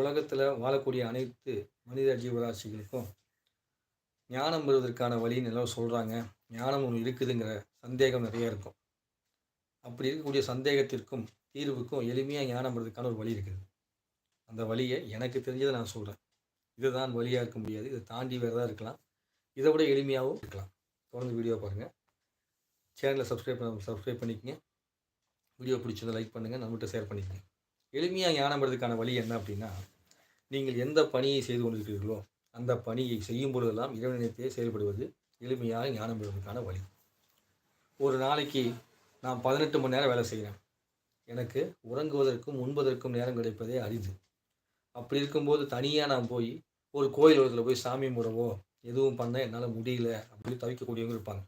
உலகத்தில் வாழக்கூடிய அனைத்து மனித ஜீவராசிகளுக்கும் ஞானம் பெறுவதற்கான வழின்னு எல்லாம் சொல்கிறாங்க ஞானம் ஒன்று இருக்குதுங்கிற சந்தேகம் நிறைய இருக்கும். அப்படி இருக்கக்கூடிய சந்தேகத்திற்கும் தீர்வுக்கும் எளிமையாக ஞானம் பெறுவதற்கான ஒரு வழி இருக்குது. அந்த வழியை எனக்கு தெரிஞ்சதை நான் சொல்கிறேன் இதுதான் வழியாக இருக்க முடியாது. இதை தாண்டி வேறு தான் இருக்கலாம். இதை விட எளிமையாகவும் இருக்கலாம். தொடர்ந்து வீடியோ பாருங்கள் சேனலை சப்ஸ்கிரைப் பண்ண சப்ஸ்கிரைப் பண்ணிக்கங்க. வீடியோ பிடிச்சதை லைக் பண்ணுங்கள் நம்மகிட்ட ஷேர் பண்ணிக்கங்க. எளிமையாக ஞானம் பெறதுக்கான வழி என்ன அப்படின்னா நீங்கள் எந்த பணியை செய்து கொண்டிருக்கிறீர்களோ அந்த பணியை செய்யும் பொழுதெல்லாம் இறைவனிடத்தே செயல்படுவது எளிமையாக ஞானம் பெறுவதற்கான வழி. ஒரு நாளைக்கு நான் பதினெட்டு மணி நேரம் வேலை செய்கிறேன். எனக்கு உறங்குவதற்கும் உண்பதற்கும் நேரம் கிடைப்பதே அரிது. அப்படி இருக்கும்போது தனியாக நான் போய் ஒரு கோயில் உலகத்தில் போய் சாமி முறவோ எதுவும் பண்ண என்னால் முடியல அப்படின்னு தவிக்கக்கூடியவங்க இருப்பாங்க.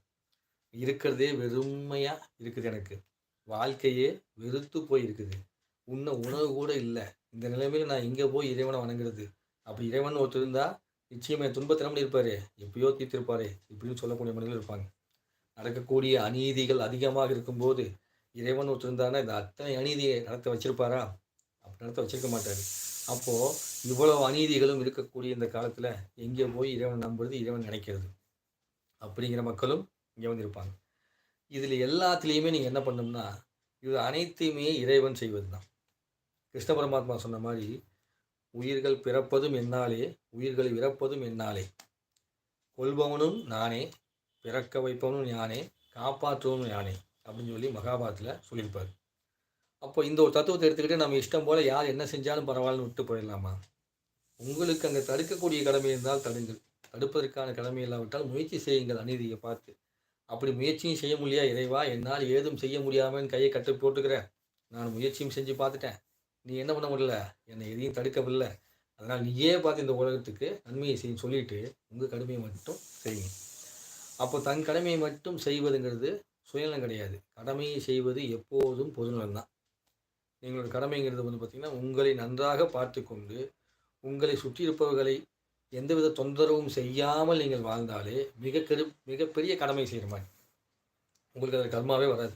இருக்கிறதே வெறுமையாக இருக்குது எனக்கு. வாழ்க்கையே வெறுத்து போய் இருக்குது உன்ன உணவு கூட இல்லை. இந்த நிலைமையில் நான் இங்கே போய் இறைவனை வணங்குறது. அப்போ இறைவன் ஒருத்தர் இருந்தால் நிச்சயமாக என் இருப்பார். எப்பயோ தீர்த்திருப்பார். இப்படின்னு சொல்லக்கூடிய மனிதர்கள் இருப்பாங்க. நடக்கக்கூடிய அநீதிகள் அதிகமாக இருக்கும்போது இறைவன் ஒருத்தர் இருந்தானா இந்த அத்தனை அநீதியை நடத்த வச்சிருப்பாரா? அப்படி நடத்த வச்சிருக்க மாட்டார். அப்போது இவ்வளோ அநீதிகளும் இருக்கக்கூடிய இந்த காலத்தில் எங்கே போய் இறைவன் நம்புறது இறைவன் நினைக்கிறது? அப்படிங்கிற மக்களும் இங்கே வந்து இருப்பாங்க இதில் எல்லாத்துலேயுமே நீங்கள் என்ன பண்ணணும்னா இது அனைத்தையுமே இறைவன் செய்வது தான் கிருஷ்ண பரமாத்மா சொன்ன மாதிரி உயிர்கள் பிறப்பதும் என்னாலே உயிர்கள் இறப்பதும் என்னாலே. கொள்பவனும் நானே பிறக்க வைப்பவனும் யானே காப்பாற்றுவனும் யானே அப்படின்னு சொல்லி மகாபாரத்தில் சொல்லியிருப்பார். அப்போ இந்த ஒரு தத்துவத்தை எடுத்துக்கிட்டு நம்ம இஷ்டம் போல் யார் என்ன செஞ்சாலும் பரவாயில்லன்னு விட்டு போயிடலாமா? உங்களுக்கு அங்கே தடுக்கக்கூடிய கடமை இருந்தால் தடுங்கள். தடுப்பதற்கான கடமை இல்லாவிட்டால் முயற்சி செய்யுங்கள் அநீதியை பார்த்து. அப்படி முயற்சியும் செய்ய முடியா இறைவா? என்னால் ஏதும் செய்ய முடியாமல் கையை கட்டு போட்டுக்கிறேன். நான் முயற்சியும் செஞ்சு பார்த்துட்டேன். நீ என்ன பண்ண முடியல? என்னை எதையும் தடுக்கவில்லை. அதனால் நீயே பார்த்து இந்த உலகத்துக்கு நன்மையை செய்யும் சொல்லிட்டு உங்கள் கடமையை மட்டும் செய்யுங்க அப்போ தன் கடமையை மட்டும் செய்வதுங்கிறது சுயநலம் கிடையாது. கடமையை செய்வது எப்போதும் பொதுநலம் தான். எங்களோட கடமைங்கிறது வந்து பார்த்திங்கன்னா உங்களை நன்றாக பார்த்து கொண்டு உங்களை சுற்றி இருப்பவர்களை எந்தவித தொந்தரவும் செய்யாமல் நீங்கள் வாழ்ந்தாலே மிக கெரு மிகப்பெரிய கடமை செய்கிற மாதிரி. உங்களுக்கு அது கர்மாவே வராது.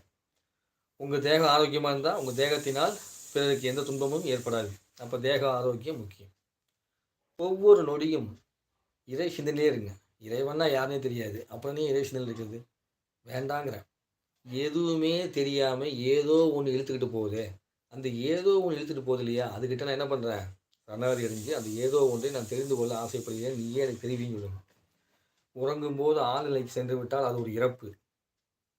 உங்கள் தேகம் ஆரோக்கியமாக இருந்தால் உங்கள் தேகத்தினால் பிறருக்கு எந்த துன்பமும் ஏற்படாது. அப்போ தேக ஆரோக்கியம் முக்கியம். ஒவ்வொரு நொடியும் இறை சிந்தனையே இருங்க. இறைவன்னா யாருனே தெரியாது. அப்புறம் இறை சிந்தனை இருக்குது வேண்டாங்கிறேன் எதுவுமே தெரியாமல் ஏதோ ஒன்று இழுத்துக்கிட்டு போகுது. அந்த ஏதோ ஒன்று இழுத்துட்டு போகுது இல்லையா? அதுக்கிட்ட நான் என்ன பண்ணுறேன் சரணாகதி அடைஞ்சு அந்த ஏதோ ஒன்றை நான் தெரிந்து கொள்ள ஆசைப்படுகிறேன். நீயே எனக்கு தெரிவின்னு சொல்லணும். உறங்கும்போது ஆழ்நிலைக்கு சென்று விட்டால் அது ஒரு இறப்பு.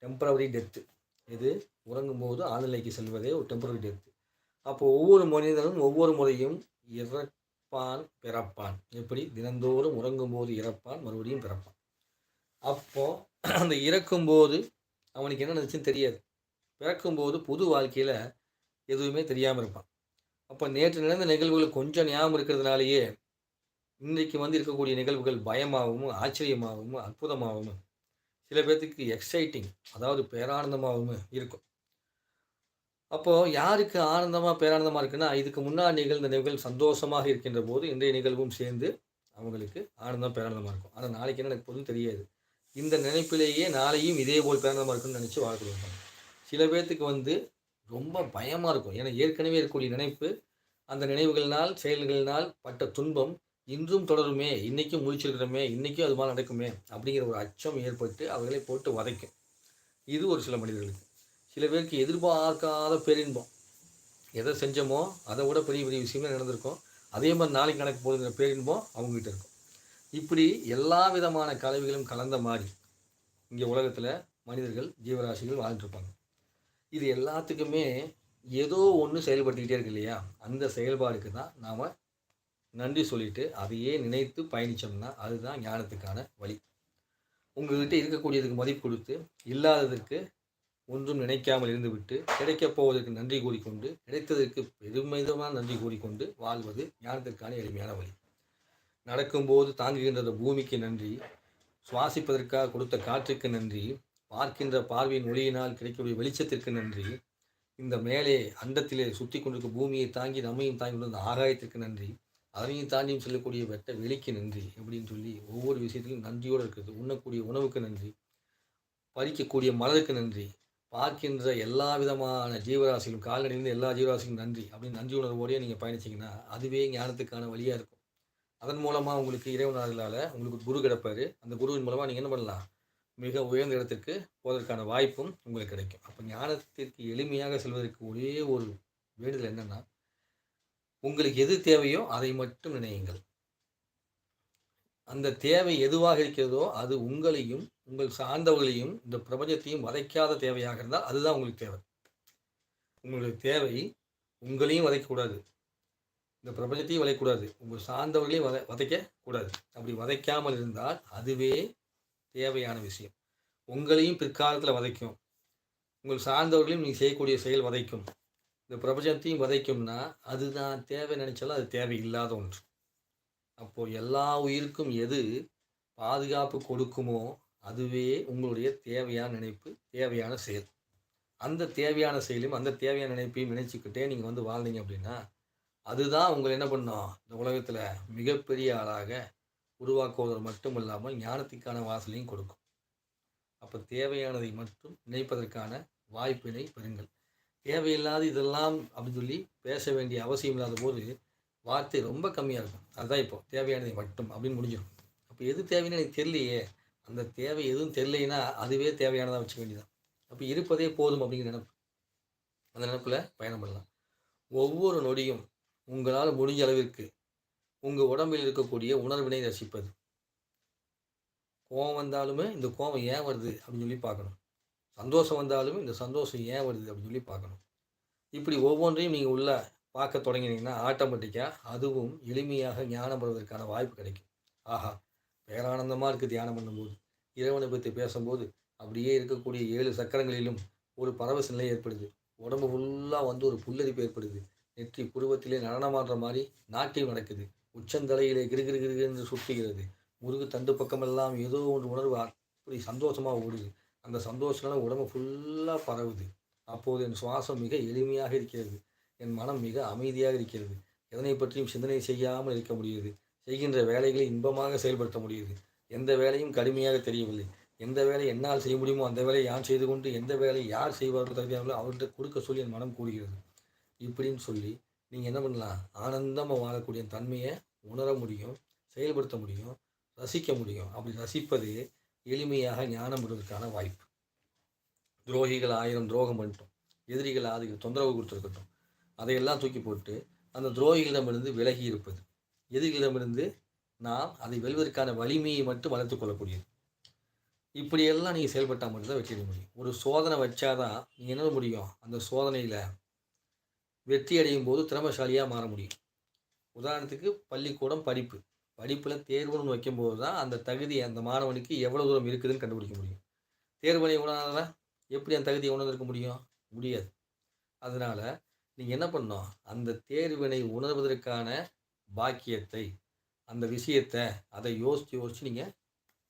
டெம்பரவரி டெத்து இது உறங்கும்போது ஆழ்நிலைக்கு செல்வதே ஒரு டெம்பரவரி டெத்து அப்போ ஒவ்வொரு மனிதனும் ஒவ்வொரு முறையும் இறப்பான் பிறப்பான். எப்படி? தினந்தோறும் உறங்கும்போது இறப்பான் மறுபடியும் பிறப்பான். அப்போ அந்த இறக்கும்போது அவனுக்கு என்ன நடந்துச்சுன்னு தெரியாது. பிறக்கும்போது புது வாழ்க்கையில் எதுவுமே தெரியாமல் இருப்பான். அப்போ நேற்று நடந்த நிகழ்வுகள் கொஞ்சம் ஞாபகம் இருக்கிறதுனாலேயே இன்றைக்கு வந்து இருக்கக்கூடிய நிகழ்வுகள் பயமாகவும் ஆச்சரியமாகவும் அற்புதமாகவும் சில பேர்த்துக்கு எக்ஸைட்டிங் அதாவது பேரானந்தமாகவும் இருக்கும். அப்போது யாருக்கு ஆனந்தமாக பேரானந்தமாக இருக்குன்னா இதுக்கு முன்னாடி நிகழ்ந்த நிகழ்வுகள் சந்தோஷமாக இருக்கின்ற போது இன்றைய நிகழ்வும் சேர்ந்து அவங்களுக்கு ஆனந்தம் பேரானந்தமாக இருக்கும். ஆனால் நாளைக்கு என்ன எனக்கு பொதுவும் தெரியாது. இந்த நினைப்பிலேயே நாளையும் இதே போல் பேரானந்தமாக இருக்குன்னு நினச்சி வாழ்க்கை சில பேர்த்துக்கு வந்து ரொம்ப பயமாக இருக்கும். ஏன்னா ஏற்கனவே இருக்கக்கூடிய நினைப்பு அந்த நினைவுகளினால் செயல்களினால் பட்ட துன்பம் இன்றும் தொடருமே இன்றைக்கும் முடிச்சிருக்கிறோமே இன்றைக்கும் அது மாதிரி நடக்குமே அப்படிங்கிற ஒரு அச்சம் ஏற்பட்டு அவர்களை போட்டு வதைக்கும். இது ஒரு சில மனிதர்களுக்கு. சில பேருக்கு எதிர்பார்க்காத பேரின்பம். எதை செஞ்சோமோ அதை விட பெரிய பெரிய விஷயமே நடந்திருக்கும். அதே மாதிரி நாளைக்கு நடக்க போகுதுங்கிற பேரின்பம் அவங்ககிட்ட இருக்கும். இப்படி எல்லா விதமான கலவைகளும் கலந்த மாதிரி இங்கே உலகத்தில் மனிதர்கள் ஜீவராசிகள் வாழ்ந்துருப்பாங்க இது எல்லாத்துக்குமே ஏதோ ஒன்று செயல்படுத்திக்கிட்டே இருக்கு இல்லையா? அந்த செயல்பாடுக்கு தான் நாம் நன்றி சொல்லிட்டு அதையே நினைத்து பயணித்தோம்னா அதுதான் ஞானத்துக்கான வழி. உங்கள்கிட்ட இருக்கக்கூடியதுக்கு மதிப்பு கொடுத்து இல்லாததற்கு ஒன்றும் நினைக்காமல் இருந்துவிட்டு கிடைக்கப் போவதற்கு நன்றி கூறிக்கொண்டு கிடைத்ததற்கு பெருமிதமாக நன்றி கூறிக்கொண்டு வாழ்வது ஞானத்திற்கான எளிமையான வழி. நடக்கும்போது தாங்குகின்ற பூமிக்கு நன்றி சுவாசிப்பதற்காக கொடுத்த காற்றுக்கு நன்றி பார்க்கின்ற பார்வையின் ஒளியினால் கிடைக்கக்கூடிய வெளிச்சத்திற்கு நன்றி இந்த மேலே அண்டத்திலே சுற்றி கொண்டிருக்க பூமியை தாங்கி நம்மையும் தாங்கி கொண்டு ஆகாயத்திற்கு நன்றி அதனையும் தாண்டியும் செல்லக்கூடிய வெட்ட வெளிக்கு நன்றி அப்படின்னு சொல்லி ஒவ்வொரு விஷயத்திலும் நன்றியோடு இருக்கிறது. உண்ணக்கூடிய உணவுக்கு நன்றி பறிக்கக்கூடிய மலருக்கு நன்றி பார்க்கின்ற எல்லா விதமான ஜீவராசிகளும் கால்நடையிலிருந்து எல்லா ஜீவராசிகளும் நன்றி. அப்படின்னு நன்றி உணர்வோடய நீங்கள் பயணிச்சிங்கன்னா அதுவே ஞானத்துக்கான வழியாக இருக்கும். அதன் மூலமாக உங்களுக்கு இறைவனார்களால் உங்களுக்கு குரு கிடப்பார். அந்த குருவின் மூலமாக நீங்கள் என்ன பண்ணலாம்? மிக உயர்ந்த இடத்திற்கு போவதற்கான வாய்ப்பும் உங்களுக்கு கிடைக்கும். அப்போ ஞானத்திற்கு எளிமையாக செல்வதற்கு ஒரே ஒரு வேண்டுதல் என்னென்னா உங்களுக்கு எது தேவையோ அதை மட்டும் நினையுங்கள். அந்த தேவை எதுவாக இருக்கிறதோ அது உங்களையும் உங்கள் சார்ந்தவர்களையும் இந்த பிரபஞ்சத்தையும் வதைக்காத தேவையாக இருந்தால் அதுதான் உங்களுக்கு தேவை. உங்களுடைய தேவை உங்களையும் வதைக்கக்கூடாது. இந்த பிரபஞ்சத்தையும் வதைக்கூடாது உங்கள் சார்ந்தவர்களையும் வதை வதைக்கக்கூடாது. அப்படி வதைக்காமல் இருந்தால் அதுவே தேவையான விஷயம். உங்களையும் பிற்காலத்தில் வதைக்கும். உங்கள் சார்ந்தவர்களையும் நீங்கள் செய்யக்கூடிய செயல் வதைக்கும். இந்த பிரபஞ்சத்தையும் வதைக்கும்னா அதுதான் தேவை நினைச்சாலும் அது தேவை இல்லாத ஒன்று. அப்போது எல்லா உயிருக்கும் எது பாதுகாப்பு கொடுக்குமோ அதுவே உங்களுடைய தேவையான நினைப்பு தேவையான செயல். அந்த தேவையான செயலையும் அந்த தேவையான நினைப்பையும் நினைச்சுக்கிட்டே நீங்கள் வந்து வாழ்ந்தீங்க அப்படின்னா அதுதான் உங்களை என்ன பண்ணோம்? இந்த உலகத்தில் மிகப்பெரிய ஆளாக உருவாக்குவதற்கு மட்டும் இல்லாமல் ஞானத்துக்கான வாசலையும் கொடுக்கும். அப்போ தேவையானதை மட்டும் நினைப்பதற்கான வாய்ப்பினை பெறுங்கள். தேவையில்லாத இதெல்லாம் அப்படின்னு சொல்லி பேச வேண்டிய அவசியம் இல்லாத போது வார்த்தை ரொம்ப கம்மியாக இருக்கும். அதுதான் இப்போ தேவையானதை மட்டும் அப்படின்னு முடிஞ்சிடும். அப்போ எது தேவைன்னு எனக்கு தெரியலையே. அந்த தேவை எதுவும் தெரியலைன்னா அதுவே தேவையானதாக வச்சுக்க வேண்டியதான் அப்போ இருப்பதே போதும் அப்படிங்கிற நினப்பு. அந்த நினப்பில் பயணம் பண்ணலாம். ஒவ்வொரு நொடியும் உங்களால் முடிஞ்ச அளவிற்கு உங்கள் உடம்பில் இருக்கக்கூடிய உணர்வினை ரசிப்பது. கோவம் வந்தாலுமே இந்த கோவம் ஏன் வருது அப்படின்னு சொல்லி பார்க்கணும். சந்தோஷம் வந்தாலுமே இந்த சந்தோஷம் ஏன் வருது அப்படின்னு சொல்லி பார்க்கணும். இப்படி ஒவ்வொன்றையும் நீங்கள் உள்ள பார்க்க தொடங்கினீங்கன்னா ஆட்டோமேட்டிக்காக அதுவும் எளிமையாக ஞானம் பெறுவதற்கான வாய்ப்பு கிடைக்கும். ஆஹா பேரானந்தமாக இருக்குது தியானம் பண்ணும்போது. இறைவனை பற்றி பேசும்போது அப்படியே இருக்கக்கூடிய ஏழு சக்கரங்களிலும் ஒரு பரவச நிலை ஏற்படுது. உடம்பு ஃபுல்லாக வந்து ஒரு புல்லரிப்பு ஏற்படுது. நெற்றி புருவத்திலே நடனமாடுற மாதிரி நாட்டியம் நடக்குது. உச்சந்தலையிலே கிருகிரு கிருகு என்று சுற்றுகிறது. முருகு தண்டு பக்கமெல்லாம் ஏதோ ஒன்று உணர்வு அப்படி சந்தோஷமாக ஓடுது. அந்த சந்தோஷனால உடம்பு ஃபுல்லாக பரவுது. அப்போது என் சுவாசம் மிக எளிமையாக இருக்கிறது. என் மனம் மிக அமைதியாக இருக்கிறது. எதனை பற்றியும் சிந்தனை செய்யாமல் இருக்க முடியுது. செய்கின்ற வேலைகளை இன்பமாக செயல்படுத்த முடியுது. எந்த வேலையும் கடுமையாக தெரியவில்லை. எந்த வேலை என்னால் செய்ய முடியுமோ அந்த வேலையை யார் செய்து கொண்டு எந்த வேலை யார் செய்வார்கள் தகுதியாங்களோ அவர்கிட்ட கொடுக்க சொல்லி என் மனம் கூடுகிறது இப்படின்னு சொல்லி நீங்கள் என்ன பண்ணலாம்? ஆனந்தமாக வாழக்கூடிய தன்மையை உணர முடியும் செயல்படுத்த முடியும் ரசிக்க முடியும். அப்படி ரசிப்பது எளிமையாக ஞானம் பெறுவதற்கான வாய்ப்பு. துரோகிகள் ஆயிரம் துரோகம் பண்ணிட்டோம். எதிரிகள் ஆதிகள் தொந்தரவு கொடுத்துருக்கட்டும். அதையெல்லாம் தூக்கி போட்டு அந்த துரோகிகளிடமிருந்து விலகி இருப்பது. எதிரிகளிடமிருந்து நாம் அதை வெல்வதற்கான வலிமையை மட்டும் வளர்த்து கொள்ளக்கூடியது. இப்படியெல்லாம் நீங்கள் செயல்பட்டால் மட்டும்தான் வெற்றி முடியும். ஒரு சோதனை வச்சாதான் நீங்கள் என்ன முடியும்? அந்த சோதனையில் வெற்றி அடையும் போது திறமசாலியாக மாற முடியும். உதாரணத்துக்கு பள்ளிக்கூடம் படிப்பு. படிப்பில் தேர்வுன்னு வைக்கும்போது தான் அந்த தகுதி அந்த மாணவனுக்கு எவ்வளோ தூரம் இருக்குதுன்னு கண்டுபிடிக்க முடியும். தேர்வனை உணர்ந்தால் எப்படி அந்த தகுதியை உணர்ந்திருக்க முடியும்? முடியாது. அதனால் நீங்கள் என்ன பண்ணும் அந்த தேர்வினை உணர்வதற்கான பாக்கியத்தை அந்த விஷயத்தை அதை யோசித்து யோசித்து நீங்கள்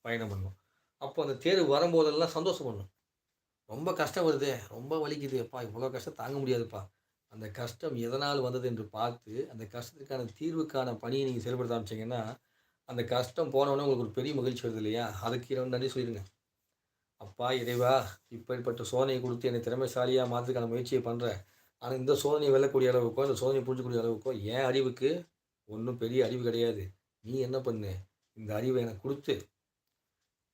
பயணம் பண்ணணும். அப்போ அந்த தேர்வு வரும்போதெல்லாம் சந்தோஷம் பண்ணும். ரொம்ப கஷ்டம் வருது. ரொம்ப வலிக்குது. அப்பா இவ்வளோ கஷ்டம் தாங்க முடியாதுப்பா. அந்த கஷ்டம் எதனால் வந்தது என்று பார்த்து அந்த கஷ்டத்துக்கான தீர்வுக்கான பணியை நீங்கள் செயல்படுத்த ஆரம்பிச்சிங்கன்னா அந்த கஷ்டம் போனவொடனே உங்களுக்கு ஒரு பெரிய மகிழ்ச்சி வருது இல்லையா? அதுக்கு இரவு நன்றி சொல்லிடுங்க. அப்பா இறைவா இப்படிப்பட்ட சோதனையை கொடுத்து என்னை திறமைசாலியாக மாற்றுக்கான முயற்சியை பண்ணுறேன் ஆனால் இந்த சோதனை வெல்லக்கூடிய அளவுக்கோ இந்த சோதனையை புரிஞ்சக்கூடிய அளவுக்கோ என் அறிவுக்கு ஒன்றும் பெரிய அறிவு கிடையாது. நீ என்ன பண்ணு? இந்த அறிவை எனக்கு கொடுத்து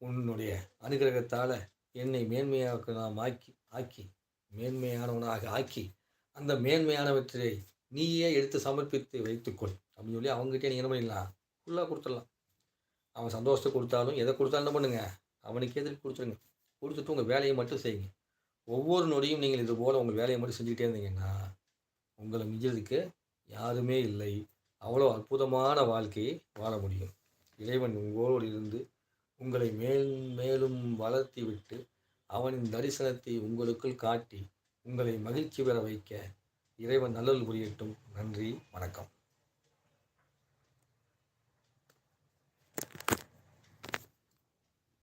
உன்னுடைய அனுகிரகத்தால் என்னை மேன்மையாக நாம் ஆக்கி ஆக்கி மேன்மையானவனாக ஆக்கி அந்த மேன்மையானவற்றை நீயே எடுத்து சமர்ப்பித்து வைத்துக்கொள் அப்படின்னு சொல்லி அவங்ககிட்ட நீ என்ன பண்ணிடலாம்? ஃபுல்லாக கொடுத்துடலாம். அவன் சந்தோஷத்தை கொடுத்தாலும் எதை கொடுத்தாலும் என்ன பண்ணுங்க? அவனுக்கு எதிர்ப்பு கொடுத்துருங்க. கொடுத்துட்டு உங்கள் வேலையை மட்டும் செய்யுங்க. ஒவ்வொரு நொடியும் நீங்கள் இது போல் உங்கள் வேலையை மட்டும் செஞ்சுக்கிட்டே இருந்தீங்கன்னா உங்களை மிஞ்சதுக்கு யாருமே இல்லை. அவ்வளோ அற்புதமான வாழ்க்கையை வாழ முடியும். இறைவன் உங்களோடு இருந்து உங்களை மேல் மேலும் வளர்த்தி விட்டு அவனின் தரிசனத்தை உங்களுக்குள் காட்டி உங்களை மகிழ்ச்சி பெற வைக்க இறைவன் நல்லல் புரியட்டும் நன்றி வணக்கம்.